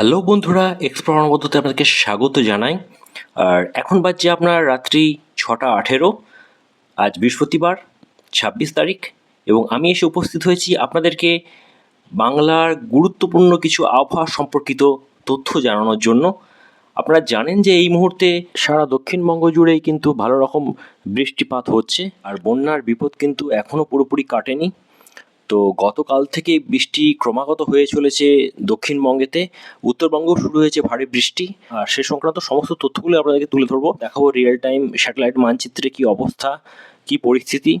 Hello বন্ধুরা explore পদ্ধতি আপনাদেরকে স্বাগত জানাই। আর এখন বাজছে আপনার রাত্রি ছটা আঠেরো, আজ বৃহস্পতিবার, ছাব্বিশ তারিখ, এবং আমি এসে উপস্থিত হয়েছি আপনাদেরকে বাংলার গুরুত্বপূর্ণ কিছু আবহাওয়া সম্পর্কিত তথ্য জানানোর জন্য। আপনারা জানেন যে এই মুহূর্তে সারা দক্ষিণবঙ্গ জুড়েই কিন্তু ভালো রকম বৃষ্টিপাত হচ্ছে, আর বন্যার বিপদ কিন্তু এখনও পুরোপুরি কাটেনি। তো গতকাল থেকে বৃষ্টি ক্রমাগত হয়ে চলেছে দক্ষিণবঙ্গেতে। উত্তরবঙ্গও শুরু হয়েছে ভারী বৃষ্টি। আর সে সংক্রান্ত সমস্ত তথ্যগুলো আপনাদেরকে তুলে ধরবো। দেখাবো রিয়েল টাইম স্যাটেলাইট মানচিত্রে কি অবস্থা, কি পরিস্থিতি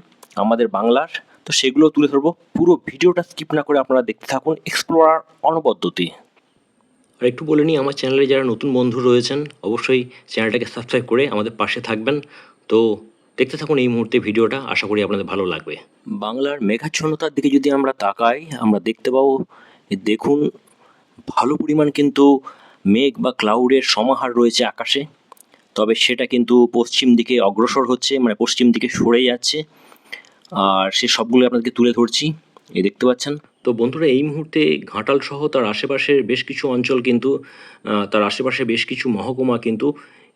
আমাদের বাংলার। তো সেগুলো তুলে ধরবো। পুরো ভিডিওটা স্কিপ না করে আপনারা দেখতে থাকুন এক্সপ্লোরার অনবদ্যতি। আর একটু বলে নিই, আমার চ্যানেলে যারা নতুন বন্ধু রয়েছেন, অবশ্যই চ্যানেলটাকে সাবস্ক্রাইব করে আমাদের পাশে থাকবেন। তো দেখতে থাকুন এই মুহূর্তে ভিডিওটা আশা করি আপনাদের ভালো লাগবে। বাংলার মেঘাচ্ছন্নতার দিকে যদি আমরা তাকাই আমরা দেখতে পাবো দেখুন ভালো পরিমাণ কিন্তু মেঘ বা ক্লাউডের সমাহার রয়েছে আকাশে। তবে সেটা কিন্তু পশ্চিম দিকে অগ্রসর হচ্ছে মানে পশ্চিম দিকে সরে যাচ্ছে। আর সে সবগুলো আপনাদেরকে তুলে ধরছি এই দেখতে পাচ্ছেন। তো বন্ধুরা এই মুহূর্তে ঘাটাল সহ তার আশেপাশের বেশ কিছু অঞ্চল কিন্তু তার আশেপাশে বেশ কিছু মহকুমা কিন্তু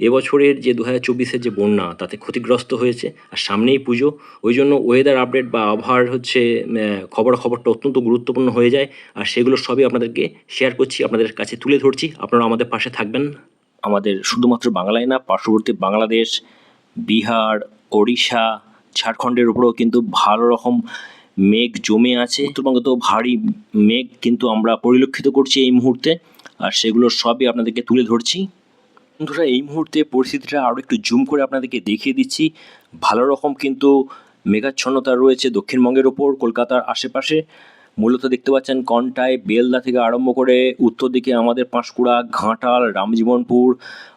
এবছরের যে দু হাজার চব্বিশের যে বন্যা, তাতে ক্ষতিগ্রস্ত হয়েছে আর সামনেই পুজো। ওই জন্য ওয়েদার আপডেট বা আবহাওয়ার হচ্ছে খবর খবরটা অত্যন্ত গুরুত্বপূর্ণ হয়ে যায়। আর সেগুলো সবই আপনাদেরকে শেয়ার করছি, আপনাদের কাছে তুলে ধরছি। আপনারা আমাদের পাশে থাকবেন। আমাদের শুধুমাত্র বাংলায় না, পার্শ্ববর্তী বাংলাদেশ, বিহার, ওড়িশা, ঝাড়খণ্ডের উপরেও কিন্তু ভালো রকম মেঘ জমে আছে। উত্তরবঙ্গে তো ভারী মেঘ কিন্তু আমরা পরিলক্ষিত করছি এই মুহূর্তে। আর সেগুলো সবই আপনাদেরকে তুলে ধরছি। বন্ধুরা, এই মুহূর্তে পরিস্থিতিটা আরও একটু জুম করে আপনাদেরকে দেখিয়ে দিচ্ছি। ভালো রকম কিন্তু মেঘাচ্ছন্নতা রয়েছে দক্ষিণবঙ্গের ওপর, কলকাতার আশেপাশে। মূলত দেখতে পাচ্ছেন কন্টায় বেলদা থেকে আরম্ভ করে উত্তর দিকে আমাদের পাঁশকুড়া, ঘাটাল, রামজীবনপুর,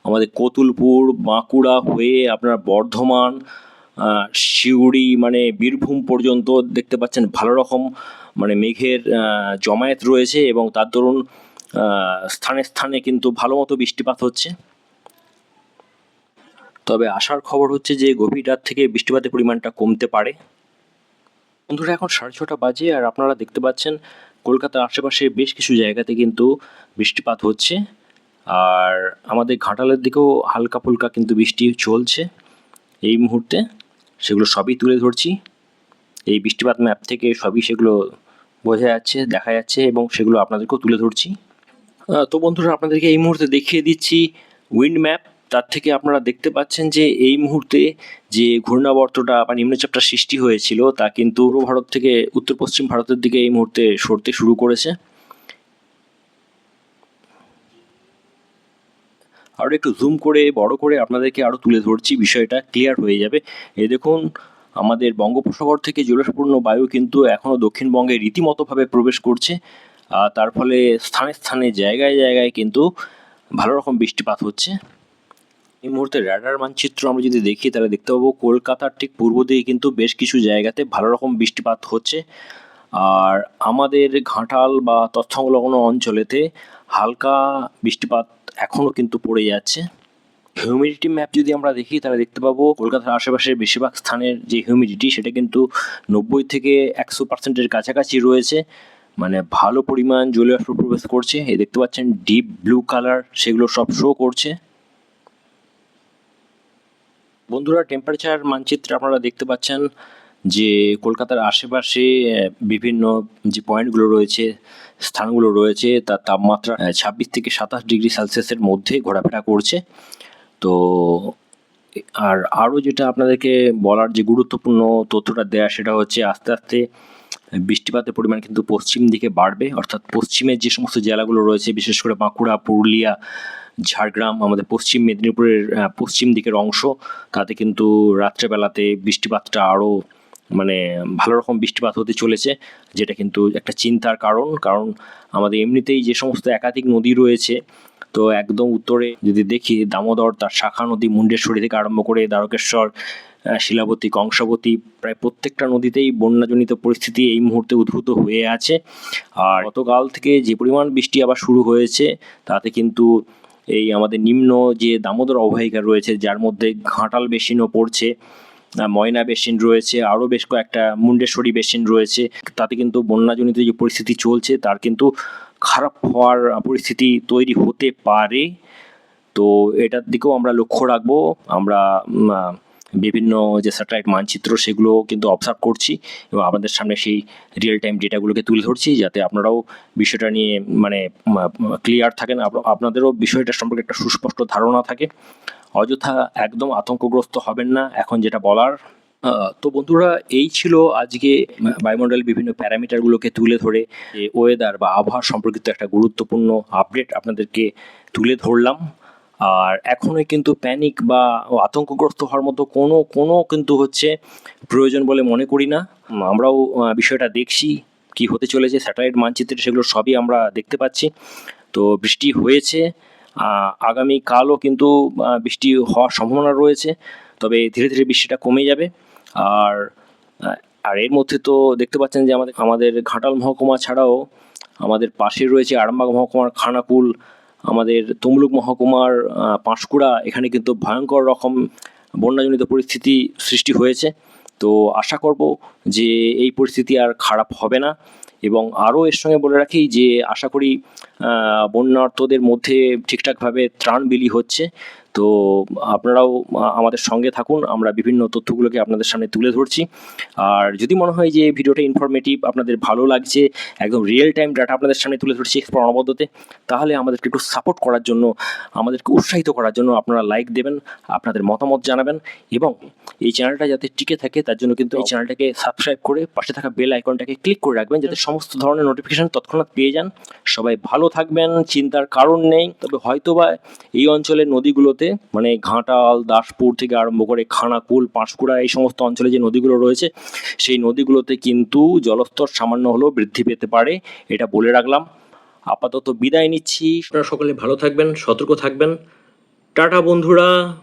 আমাদের কতুলপুর, বাঁকুড়া হয়ে আপনার বর্ধমান সিউড়ি মানে বীরভূম পর্যন্ত দেখতে পাচ্ছেন ভালো রকম মানে মেঘের জমায়েত রয়েছে এবং তার দরুন স্থানে স্থানে কিন্তু ভালো মতো বৃষ্টিপাত হচ্ছে। তবে আসার খবর হচ্ছে যে গভীর রাত থেকে বৃষ্টিপাতের পরিমাণটা কমতে পারে। বন্ধুরা, এখন সাড়ে ছটা বাজে আর আপনারা দেখতে পাচ্ছেন কলকাতার আশেপাশে বেশ কিছু জায়গাতে কিন্তু বৃষ্টিপাত হচ্ছে। আর আমাদের ঘাটালের দিকেও হালকা ফুলকা কিন্তু বৃষ্টি চলছে এই মুহূর্তে। সেগুলো সবই তুলে ধরছি। এই বৃষ্টিপাত ম্যাপ থেকে সবই সেগুলো বোঝা যাচ্ছে, দেখা যাচ্ছে এবং সেগুলো আপনাদেরকেও তুলে ধরছি। তো বন্ধুরা, আপনাদেরকে এই মুহূর্তে দেখিয়ে দিচ্ছি উইন্ড ম্যাপ তার থেকে আপনারা দেখতে পাচ্ছেন যে এই মুহূর্তে যে ঘূর্ণাবর্তটা বা নিম্নচাপটা সৃষ্টি হয়েছিল, তা কিন্তু ভারত থেকে উত্তর পশ্চিম ভারতের দিকে এই মুহূর্তে সরতে শুরু করেছে। আরও একটু জুম করে, বড় করে আপনাদেরকে আরও তুলে ধরছি, বিষয়টা ক্লিয়ার হয়ে যাবে। এ দেখুন, আমাদের বঙ্গোপসাগর থেকে জলপূর্ণ বায়ু কিন্তু এখনও দক্ষিণবঙ্গে রীতিমতোভাবে প্রবেশ করছে তার ফলে স্থানে স্থানে, জায়গায় জায়গায় কিন্তু ভালো রকম বৃষ্টিপাত হচ্ছে। এই মুহূর্তে র্যাডার মানচিত্র আমরা যদি দেখি, তাহলে দেখতে পাবো কলকাতার ঠিক পূর্ব দিকে কিন্তু বেশ কিছু জায়গাতে ভালো রকম বৃষ্টিপাত হচ্ছে। আর আমাদের ঘাটাল বা তথ্যংলগ্ন অঞ্চলেতে হালকা বৃষ্টিপাত এখনও কিন্তু পড়ে যাচ্ছে। হিউমিডিটি ম্যাপ যদি আমরা দেখি, তাহলে দেখতে পাবো কলকাতার আশেপাশের বেশিরভাগ স্থানের যে হিউমিডিটি সেটা কিন্তু নব্বই থেকে একশো পার্সেন্টের কাছাকাছি রয়েছে। মানে ভালো পরিমাণ জলীয় প্রবেশ করছে। এই দেখতে পাচ্ছেন ডিপ ব্লু কালার সেগুলো সব শো করছে। বন্ধুরা টেম্পারেচার মানচিত্রে আপনারা দেখতে পাচ্ছেন যে কলকাতার আশেপাশে বিভিন্ন যে পয়েন্টগুলো রয়েছে, স্থানগুলো রয়েছে, তার তাপমাত্রা ছাব্বিশ থেকে সাতাশ ডিগ্রি সেলসিয়াসের মধ্যে ঘোরাফেরা করছে। তো, আর আরও যেটা আপনাদেরকে বলার যে গুরুত্বপূর্ণ তথ্যটা দেয়া, সেটা হচ্ছে আস্তে আস্তে বৃষ্টিপাতের পরিমাণ কিন্তু পশ্চিম দিকে বাড়বে। অর্থাৎ পশ্চিমের যে সমস্ত জেলাগুলো রয়েছে, বিশেষ করে বাঁকুড়া, পুরুলিয়া, ঝাড়গ্রাম, আমাদের পশ্চিম মেদিনীপুরের পশ্চিম দিকের অংশ, তাতে কিন্তু রাত্রেবেলাতে বৃষ্টিপাতটা আরও মানে ভালো রকম বৃষ্টিপাত হতে চলেছে, যেটা কিন্তু একটা চিন্তার কারণ। কারণ আমাদের এমনিতেই যে সমস্ত একাধিক নদী রয়েছে, তো একদম উত্তরে যদি দেখি দামোদর, তার শাখা নদী, মুন্ডেশ্বরী থেকে আরম্ভ করে দ্বারকেশ্বর শিলাবতী, কংসাবতী, প্রায় প্রত্যেকটা নদীতেই বন্যাজনিত পরিস্থিতি এই মুহূর্তে উদ্ভূত হয়ে আছে। আর গতকাল থেকে যে পরিমাণ বৃষ্টি আবার শুরু হয়েছে, তাতে কিন্তু এই আমাদের নিম্ন যে দামোদর অববাহিকা রয়েছে, যার মধ্যে ঘাটাল বেসিনও পড়ছে ময়না বেসিন রয়েছে, আরও বেশ কয়েকটা মুন্ডেশ্বরী বেসিন রয়েছে। তাতে কিন্তু বন্যাজনিত যে পরিস্থিতি চলছে, তার কিন্তু খারাপ হওয়ার পরিস্থিতি তৈরি হতে পারে। তো এটার দিকেও আমরা লক্ষ্য রাখব। আমরা বিভিন্ন যে স্যাটেলাইট মানচিত্র সেগুলো কিন্তু অবজার্ভ করছি এবং আমাদের সামনে সেই রিয়েল টাইম ডেটাগুলোকে তুলে ধরছি যাতে আপনারাও বিষয়টা নিয়ে মানে ক্লিয়ার থাকেন। আপ- আপনাদেরও বিষয়টা সম্পর্কে একটা সুস্পষ্ট ধারণা থাকে। অযথা একদম আতঙ্কগ্রস্ত হবেন না, এখন যেটা বলার তো বন্ধুরা এই ছিল আজকে বায়ুমণ্ডলের বিভিন্ন প্যারামিটারগুলোকে তুলে ধরে ওয়েদার বা আবহাওয়া সম্পর্কিত একটা গুরুত্বপূর্ণ আপডেট আপনাদেরকে তুলে ধরলাম। আর এখনোই কিন্তু প্যানিক বা আতঙ্কগ্রস্ত হওয়ার মতো কোনো কোনো কিন্তু হচ্ছে প্রয়োজন বলে মনে করি না। আমরাও বিষয়টা দেখছি কি হতে চলেছে। স্যাটেলাইট মানচিত্রে সেগুলো সবই আমরা দেখতে পাচ্ছি। তো বৃষ্টি হয়েছে আহ, আগামীকালও কিন্তু বৃষ্টি হওয়ার সম্ভাবনা রয়েছে। তবে ধীরে ধীরে বৃষ্টিটা কমে যাবে। আর আর এর মধ্যে তো দেখতে পাচ্ছেন যে আমাদের আমাদের ঘাটাল মহকুমা ছাড়াও আমাদের পাশে রয়েছে আরামবাগ মহকুমার খানাকুল আমাদের তমলুক মহকুমার পাঁশকুড়া, এখানে কিন্তু ভয়ঙ্কর রকম বন্যাজনিত পরিস্থিতি সৃষ্টি হয়েছে। তো আশা করব যে এই পরিস্থিতি আর খারাপ হবে না এবং আরও এর সঙ্গে বলে রাখি যে আশা করি বন্যার্থদের মধ্যে ঠিকঠাকভাবে ত্রাণ বিলি হচ্ছে। তো আপনারাও আমাদের সঙ্গে থাকুন। আমরা বিভিন্ন তথ্যগুলোকে আপনাদের সামনে তুলে ধরছি। আর যদি মনে হয় যে ভিডিওটা ইনফরমেটিভ আপনাদের ভালো লাগছে, একদম রিয়েল টাইম ডাটা আপনাদের সামনে তুলে ধরছি প্রণবদ্ধতে তাহলে আমাদেরকে একটু সাপোর্ট করার জন্য, আমাদেরকে উৎসাহিত করার জন্য আপনারা লাইক দেবেন, আপনাদের মতামত জানাবেন এবং এই চ্যানেলটা যাতে টিকে থাকে, তার জন্য কিন্তু এই চ্যানেলটাকে সাবস্ক্রাইব করে পাশে থাকা বেল আইকনটাকে ক্লিক করে রাখবেন যাতে সমস্ত ধরনের নোটিফিকেশন তৎক্ষণাৎ পেয়ে যান। সবাই ভালো থাকবেন, চিন্তার কারণ নেই, তবে হয়তোবা এই অঞ্চলের নদীগুলোতে মানে ঘাটাল, দাসপুর থেকে আরম্ভ করে খানাকুল, পাঁশকুড়া এই সমস্ত অঞ্চলে যে নদীগুলো রয়েছে, সেই নদীগুলোতে কিন্তু জলস্তর সামান্য হলেও বৃদ্ধি পেতে পারে, এটা বলে রাখলাম। আপাতত বিদায় নিচ্ছি। আপনারা সকলে ভালো থাকবেন, সতর্ক থাকবেন। টাটা বন্ধুরা।